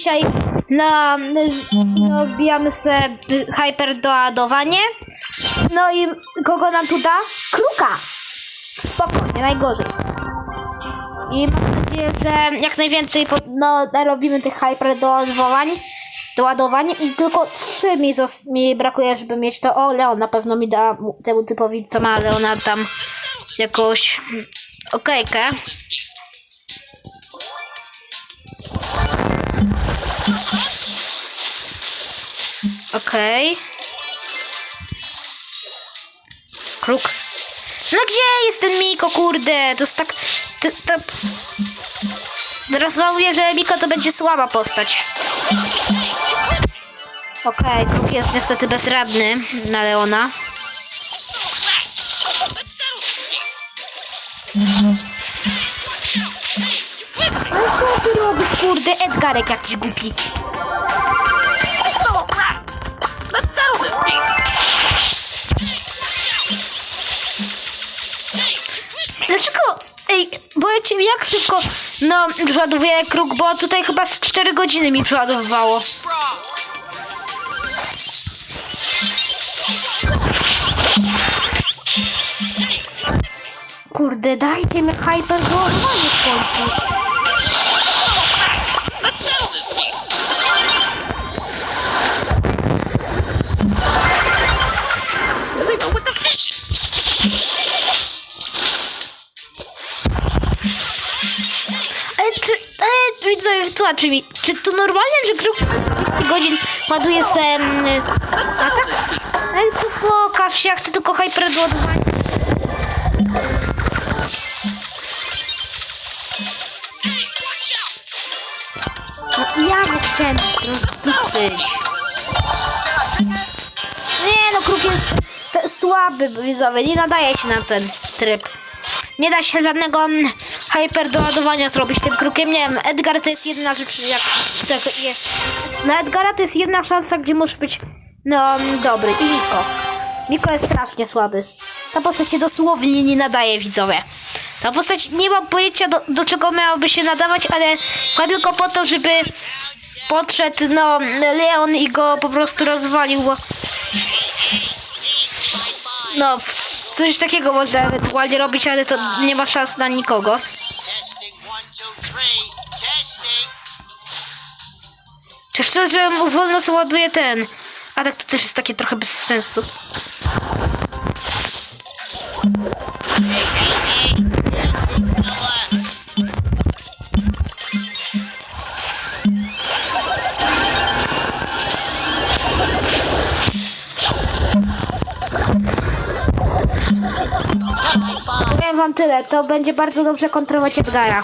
Dzisiaj na, no, wbijamy sobie hyperdoładowanie. No i kogo nam tu da? Kruka! Spokojnie, najgorzej. I mam nadzieję, że jak najwięcej po, no, robimy tych hyperdoładowań. Doładowań i tylko trzy mi, mi brakuje, żeby mieć to. O, Leon na pewno mi da mu- temu typowi, co ma Leona tam jakąś okejkę. Okej. Kruk. No gdzie jest ten Miko, kurde? To jest tak... To, to... Teraz żałuję, że Miko to będzie słaba postać. Okej, Kruk jest niestety bezradny na Leona. Ale co ty robisz, kurde? Edgarek jakiś głupi. Dlaczego? Ej, boję cię, jak szybko no, przeładowuje kruk, bo tutaj chyba z 4 godziny mi przeładowywało. Kurde, dajcie mi hyper wyładowanie w końcu. Widzowie, wytłumaczy mi, czy to normalne, że kruk 15 godzin ładuje se... mm, tak? Ale to pokaż się, ja chcę tylko hyper wyładowanie. No ja go chciałem rozbić. Nie no, kruk jest słaby, widzowie, nie nadaje się na ten tryb. Nie da się żadnego mm, hyper doładowania zrobić tym krukiem. Nie wiem, Edgar to jest jedna rzecz, jak tak jest. Na Edgara to jest jedna szansa, gdzie możesz być no dobry. I Miko. Miko jest strasznie słaby. Ta postać się dosłownie nie nadaje, widzowie. Ta postać nie ma pojęcia do, do czego miałaby się nadawać, ale chyba tylko po to, żeby podszedł no Leon i go po prostu rozwalił. No, coś takiego można ewentualnie robić, ale to nie ma szans na nikogo. Czy szczerze mu wolno sobie ładuje ten. A tak to też jest takie trochę bez sensu. Powiem wam tyle, to będzie bardzo dobrze kontrolować Edgara.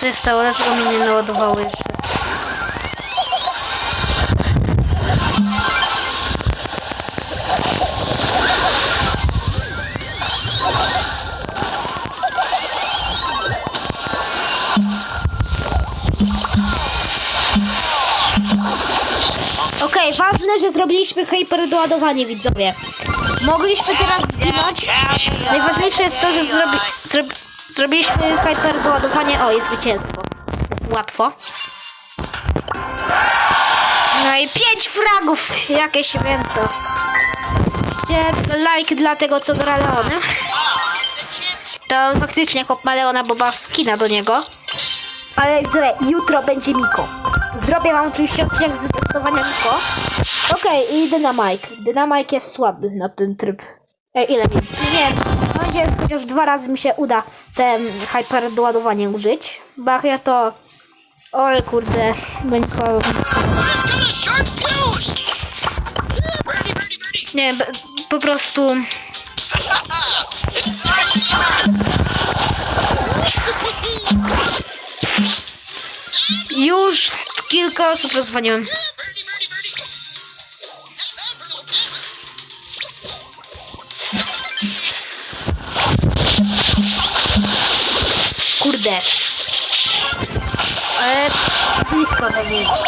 Się stało? Dlaczego mnie nie naładowało jeszcze? Okej, ważne, że zrobiliśmy hyperdoładowanie, widzowie. Mogliśmy teraz zginąć. Najważniejsze jest to, że zrobi, zrobi, zrobiliśmy hyperdoładowanie. O, jest zwycięstwo. Łatwo. No i pięć fragów! Jakie święto. Gdzie like dla tego, co gra Leonem. To faktycznie chłop ma Leona, bo ma skina do niego. Ale jutro będzie Miko. Zrobię wam oczywiście odcinek z testowania Miko. Okej, i Dynamike. Dynamike jest słaby na ten tryb. E, ile mi? Nie wiem. Będzie chociaż dwa razy mi się uda ten hyper doładowanie użyć. Jak ja to... Oj kurde, będzie słabo. Nie, po prostu... Już kilka osób rozwaliłem. Kurde. Ale blisko to było.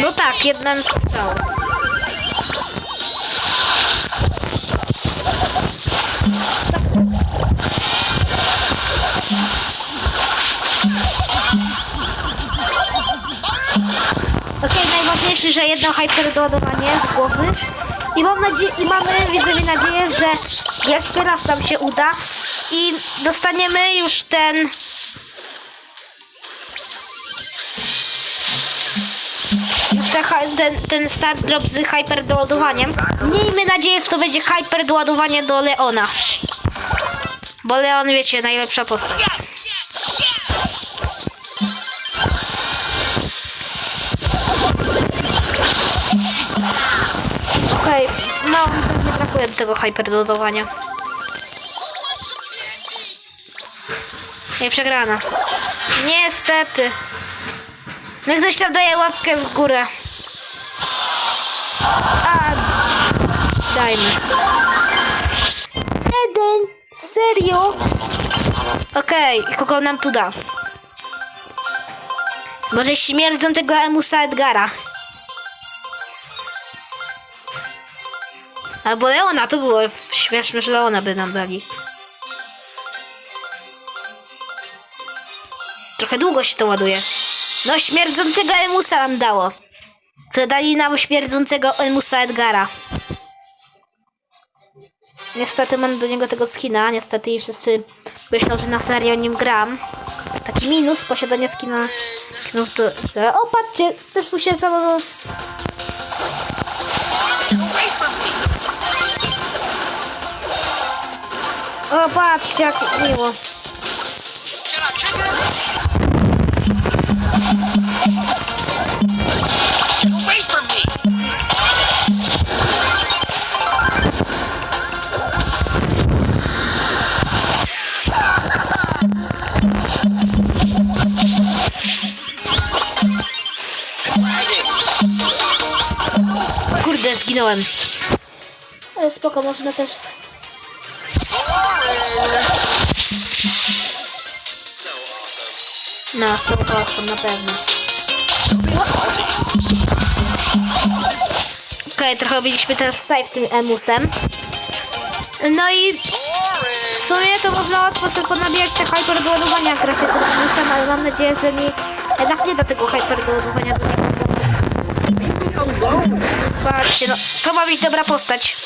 No tak, jeden strzał. Najważniejsze, że jedno hyperdoładowanie z głowy. I, mam nadzie- I mamy, widzowie, nadzieję, że jeszcze raz nam się uda. I dostaniemy już ten... Ten, ten start drop z hyperdoładowaniem. Miejmy nadzieję, że to będzie hyperdoładowanie do Leona. Bo Leon, wiecie, najlepsza postać. Okej, no, nie brakuje do tego hyperdoładowania. Nie przegrana. Niestety. No ktoś tam daje łapkę w górę. A, dajmy. Jeden, serio? Okej, i kogo nam tu da? Może śmierdzącego Emusa Edgara. Albo Leona, to było śmieszne, że Leona by nam dali. Trochę długo się to ładuje. No, śmierdzącego Emusa nam dało. Co dali nam śmierdzącego Emusa Edgara. Niestety mam do niego tego skina. Niestety i wszyscy myślą, że na serio nim gram. Taki minus posiadania skina. skinów to, o, patrzcie, też mu się samo... O, patrzcie, jak miło. Kurde, zginąłem. Ale spoko, można też... No, to to na pewno. Okej, trochę robiliśmy teraz save tym emusem. No i w sumie to można łatwo sobie ponabijać te hyper do ładowania, jak gra się tym emusem, ale mam nadzieję, że mi jednak nie da tego hyper do ładowania do niego. Patrzcie, no, to ma być dobra postać.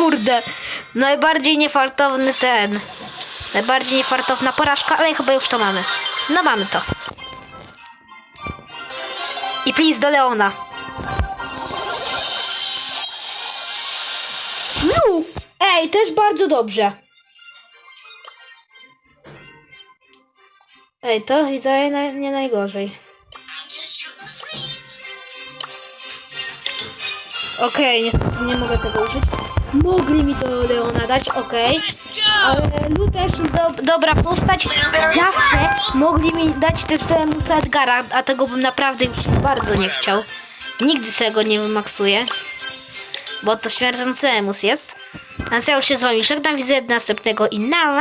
Kurde, najbardziej niefartowny ten. Najbardziej niefartowna porażka, ale chyba już to mamy. No mamy to. I please do Leona. No! Ej, też bardzo dobrze. Ej, to widzę na, nie najgorzej. Okej, niestety nie mogę tego użyć. Mogli mi to Leona dać, okej. Ale Lu też do, dobra postać. Zawsze mogli mi dać też do Emusa Edgara, a tego bym naprawdę już bardzo nie chciał. Nigdy sobie go nie wymaksuję. Bo to śmierdzący Emus jest. A co ja już się z wami żegnam, widzę następnego i na